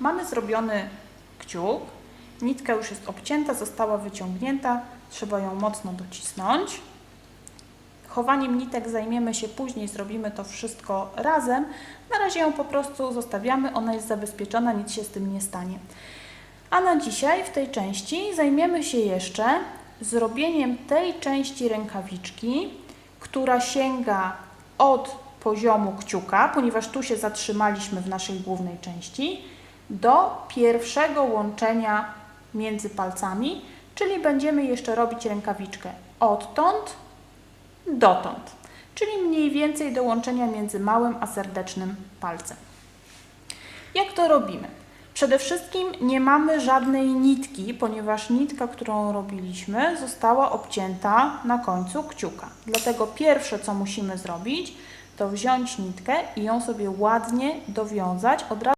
Mamy zrobiony kciuk, nitka już jest obcięta, została wyciągnięta, trzeba ją mocno docisnąć. Chowaniem nitek zajmiemy się później, zrobimy to wszystko razem. Na razie ją po prostu zostawiamy, ona jest zabezpieczona, nic się z tym nie stanie. A na dzisiaj w tej części zajmiemy się jeszcze zrobieniem tej części rękawiczki, która sięga od poziomu kciuka, ponieważ tu się zatrzymaliśmy w naszej głównej części, do pierwszego łączenia między palcami, czyli będziemy jeszcze robić rękawiczkę odtąd dotąd, czyli mniej więcej do łączenia między małym a serdecznym palcem. Jak to robimy? Przede wszystkim nie mamy żadnej nitki, ponieważ nitka, którą robiliśmy, została obcięta na końcu kciuka. Dlatego pierwsze, co musimy zrobić, to wziąć nitkę i ją sobie ładnie dowiązać od razu